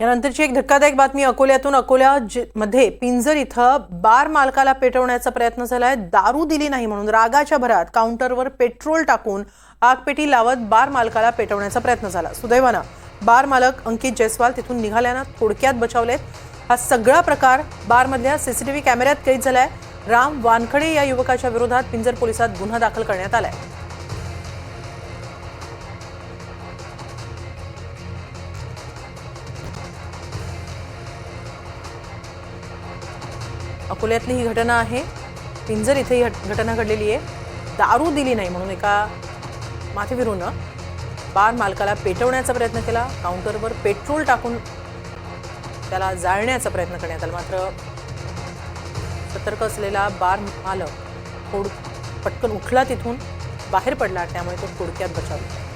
यानंतरची एक धक्कादायक बातमी अकोल्यातून अकोल्या मध्ये पिंजर इथं बार मालकाला पेटवण्याचा प्रयत्न झालाय. दारू दिली नाही म्हणून रागाच्या भरात काउंटरवर पेट्रोल टाकून आगपेटी लावत बार मालकाला पेटवण्याचा प्रयत्न झाला. सुदैवानं बार मालक अंकित जयस्वाल तिथून निघाल्यानं थोडक्यात बचावलेत. हा सगळा प्रकार बारमधल्या सीसीटीव्ही कॅमेऱ्यात कैद झालाय. राम वानखडे या युवकाच्या विरोधात पिंजर पोलिसात गुन्हा दाखल करण्यात आलाय. अकोल्यातली ही घटना आहे. पिंजर इथे ही घट- घटना घडलेली आहे. दारू दिली नाही म्हणून एका माथेविरूनं बार मालकाला पेटवण्याचा प्रयत्न केला. काउंटरवर पेट्रोल टाकून त्याला जाळण्याचा प्रयत्न करण्यात आला. मात्र सतर्क असलेला बार मालक थोड पटकन उठला तिथून बाहेर पडला. त्यामुळे तो थोडक्यात बचावला